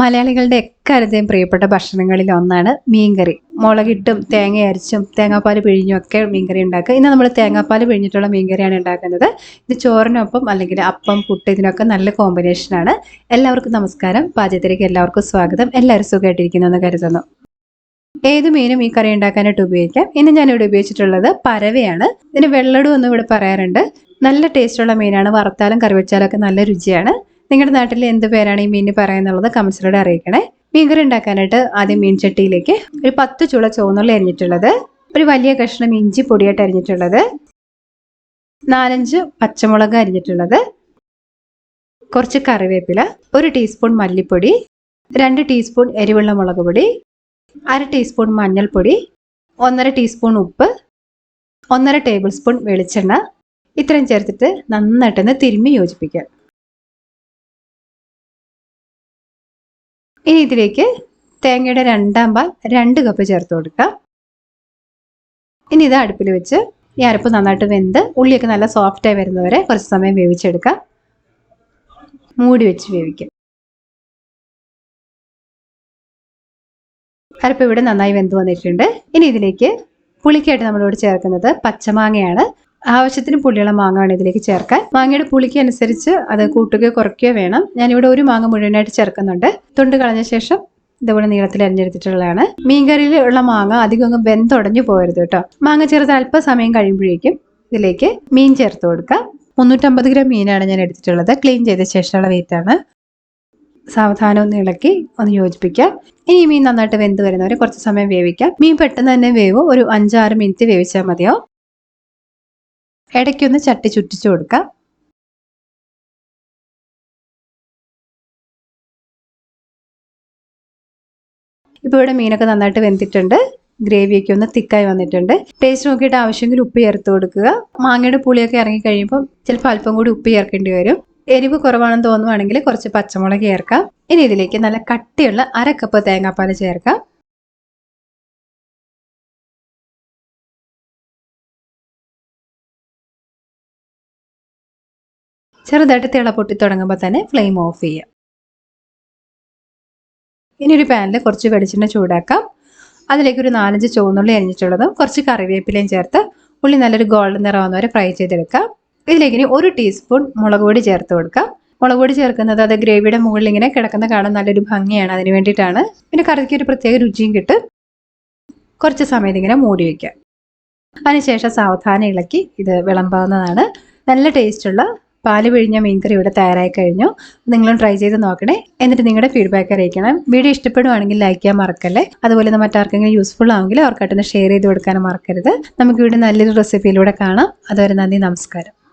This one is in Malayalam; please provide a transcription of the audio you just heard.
മലയാളികളുടെ എക്കാലത്തെയും പ്രിയപ്പെട്ട ഭക്ഷണങ്ങളിൽ ഒന്നാണ് മീൻകറി. മുളകിട്ടും തേങ്ങ അരിച്ചും തേങ്ങാപ്പാൽ പിഴിഞ്ഞും ഒക്കെ മീൻകറി ഉണ്ടാക്കുക. ഇന്ന് നമ്മൾ തേങ്ങാപ്പാൽ പിഴിഞ്ഞിട്ടുള്ള മീൻകറിയാണ് ഉണ്ടാക്കുന്നത്. ഇത് ചോറിനൊപ്പം അല്ലെങ്കിൽ അപ്പം പുട്ട് ഇതിനൊക്കെ നല്ല കോമ്പിനേഷനാണ് എല്ലാവർക്കും നമസ്കാരം. പാചകത്തിലേക്ക് എല്ലാവർക്കും സ്വാഗതം. എല്ലാവരും സുഖമായിട്ടിരിക്കുന്നു എന്ന് കരുതുന്നു. ഏത് മീനും ഈ കറി ഉണ്ടാക്കാനായിട്ട് ഉപയോഗിക്കാം? ഇന്ന് ഞാൻ ഇവിടെ ഉപയോഗിച്ചിട്ടുള്ളത് പരവയാണ്. ഇതിന് വെള്ളടും എന്ന് ഇവിടെ പറയാറുണ്ട്. നല്ല ടേസ്റ്റുള്ള മീനാണ്. വറുത്താലും കറി വെച്ചാലും ഒക്കെ നല്ല രുചിയാണ്. നിങ്ങളുടെ നാട്ടിൽ എന്ത് പേരാണ് ഈ മീനിന് പറയുന്നുള്ളത് കമൻസിലൂടെ അറിയിക്കണേ. മീൻകറി ഉണ്ടാക്കാനായിട്ട് ആദ്യം മീൻ ചട്ടിയിലേക്ക് ഒരു പത്ത് ചുള ചുവന്നുള്ളി അരിഞ്ഞിട്ടുള്ളത് ഒരു വലിയ കഷ്ണം ഇഞ്ചി പൊടിയായിട്ട് അരിഞ്ഞിട്ടുള്ളത് നാലഞ്ച് പച്ചമുളക് അരിഞ്ഞിട്ടുള്ളത് കുറച്ച് കറിവേപ്പില ഒരു ടീസ്പൂൺ മല്ലിപ്പൊടി രണ്ട് ടീസ്പൂൺ എരിവുള്ള മുളക് പൊടി അര ടീസ്പൂൺ മഞ്ഞൾപ്പൊടി ഒന്നര ടീസ്പൂൺ ഉപ്പ് ഒന്നര ടേബിൾ സ്പൂൺ വെളിച്ചെണ്ണ ഇത്രയും ചേർത്തിട്ട് നന്നായിട്ടൊന്ന് തിരുമ്മി യോജിപ്പിക്കുക. ഇനി ഇതിലേക്ക് തേങ്ങയുടെ രണ്ടാം പാൽ രണ്ട് കപ്പ് ചേർത്ത് കൊടുക്കുക ഇനി ഇത് അടുപ്പിൽ വെച്ച് ഈ അരപ്പ് നന്നായിട്ട് വെന്ത് ഉള്ളിയൊക്കെ നല്ല സോഫ്റ്റായി വരുന്നവരെ കുറച്ച് സമയം വേവിച്ചെടുക്കുക മൂടി വെച്ച് വേവിക്കാം. അരപ്പ് ഇവിടെ നന്നായി വെന്ത് വന്നിട്ടുണ്ട്. ഇനി ഇതിലേക്ക് പുളിക്കായിട്ട് നമ്മളിവിടെ ചേർക്കുന്നത് പച്ചമാങ്ങയാണ്. ആവശ്യത്തിന് പുളിയുള്ള മാങ്ങയാണ് ഇതിലേക്ക് ചേർക്കാൻ. മാങ്ങയുടെ പുളിക്ക് അനുസരിച്ച് അത് കൂട്ടുകയോ കുറയ്ക്കുകയോ വേണം. ഞാനിവിടെ ഒരു മാങ്ങ മുഴുവനായിട്ട് ചേർക്കുന്നുണ്ട്. തൊണ്ട് കളഞ്ഞ ശേഷം ഇതുപോലെ നീളത്തിൽ അരിഞ്ഞെടുത്തിട്ടുള്ളതാണ്. മീൻകറിയിൽ ഉള്ള മാങ്ങ അധികം അങ്ങ് വെന്തുടഞ്ഞു പോകരുത് കേട്ടോ. മാങ്ങ ചേർത്ത് അല്പസമയം കഴിയുമ്പോഴേക്കും ഇതിലേക്ക് മീൻ ചേർത്ത് കൊടുക്കാം. മുന്നൂറ്റമ്പത് ഗ്രാം മീനാണ് ഞാൻ എടുത്തിട്ടുള്ളത്. ക്ലീൻ ചെയ്ത ശേഷമുള്ള വെയിറ്റാണ് സാവധാനം ഒന്ന് ഇളക്കി ഒന്ന് യോജിപ്പിക്കാം. ഇനി മീൻ നന്നായിട്ട് വെന്ത് വരുന്നവരെ കുറച്ച് സമയം വേവിക്കാം. മീൻ പെട്ടെന്ന് തന്നെ വേവും. ഒരു അഞ്ചാറ് മിനിറ്റ് വേവിച്ചാൽ മതിയാവും. ഇടയ്ക്കൊന്ന് ചട്ടി ചുറ്റിച്ചു കൊടുക്കാം. ഇപ്പോൾ ഇവിടെ മീനൊക്കെ നന്നായിട്ട് വെന്തിട്ടുണ്ട്. ഗ്രേവിയൊക്കെ ഒന്ന് തിക്കായി വന്നിട്ടുണ്ട്. ടേസ്റ്റ് നോക്കിയിട്ട് ആവശ്യമെങ്കിൽ ഉപ്പ് ചേർത്ത് കൊടുക്കുക. മാങ്ങയുടെ പുളിയൊക്കെ ഇറങ്ങി കഴിയുമ്പോൾ ചിലപ്പോൾ അല്പം കൂടി ഉപ്പ് ചേർക്കേണ്ടി വരും. എരിവ് കുറവാണെന്ന് തോന്നുവാണെങ്കിൽ കുറച്ച് പച്ചമുളക് ചേർക്കാം. ഇനി ഇതിലേക്ക് നല്ല കട്ടിയുള്ള അര കപ്പ് തേങ്ങാപ്പാൽ ചേർക്കാം. ചെറുതായിട്ട് തിള പൊട്ടി തുടങ്ങുമ്പോൾ തന്നെ ഫ്ലെയിം ഓഫ് ചെയ്യാം. ഇനി ഒരു പാനിൽ കുറച്ച് വെളിച്ചെണ്ണ ചൂടാക്കാം. അതിലേക്ക് ഒരു നാലഞ്ച് ചുവന്നുള്ളി അരിഞ്ഞിട്ടുള്ളതും കുറച്ച് കറിവേപ്പിലയും ചേർത്ത് ഉള്ളി നല്ലൊരു ഗോൾഡൻ നിറമാവുന്ന വരെ ഫ്രൈ ചെയ്തെടുക്കാം. ഇതിലേക്ക് ഇനി ഒരു ടീസ്പൂൺ മുളക് പൊടി ചേർത്ത് കൊടുക്കാം. മുളക് പൊടി ചേർക്കുന്നത് അത് ഗ്രേവിയുടെ മുകളിൽ ഇങ്ങനെ കിടക്കുന്ന കാണാൻ നല്ലൊരു ഭംഗിയാണ്. അതിന് വേണ്ടിയിട്ടാണ് പിന്നെ കറിക്ക് ഒരു പ്രത്യേക രുചിയും കിട്ടും. കുറച്ച് സമയത്ത് ഇങ്ങനെ മൂടി വയ്ക്കാം അതിനുശേഷം സാവധാനം ഇളക്കി ഇത് വിളമ്പാവുന്നതാണ്. നല്ല ടേസ്റ്റുള്ള പാൽ പിഴിഞ്ഞ മീൻകറി ഇവിടെ തയ്യാറായി കഴിഞ്ഞു. നിങ്ങളും ട്രൈ ചെയ്ത് നോക്കണേ. എന്നിട്ട് നിങ്ങളുടെ ഫീഡ്ബാക്ക് അറിയിക്കണം. വീഡിയോ ഇഷ്ടപ്പെടുവാണെങ്കിൽ ലൈക്ക് ചെയ്യാൻ മറക്കല്ലേ? അതുപോലെ തന്നെ മറ്റാർക്കെങ്കിലും യൂസ്ഫുൾ ആണെങ്കിൽ അവർക്കായിട്ടൊന്ന് ഷെയർ ചെയ്ത് കൊടുക്കാനും മറക്കരുത്. നമുക്ക് വീട് നല്ലൊരു റെസിപ്പിയിലൂടെ കാണാം. അതുവരെ നന്ദി നമസ്കാരം.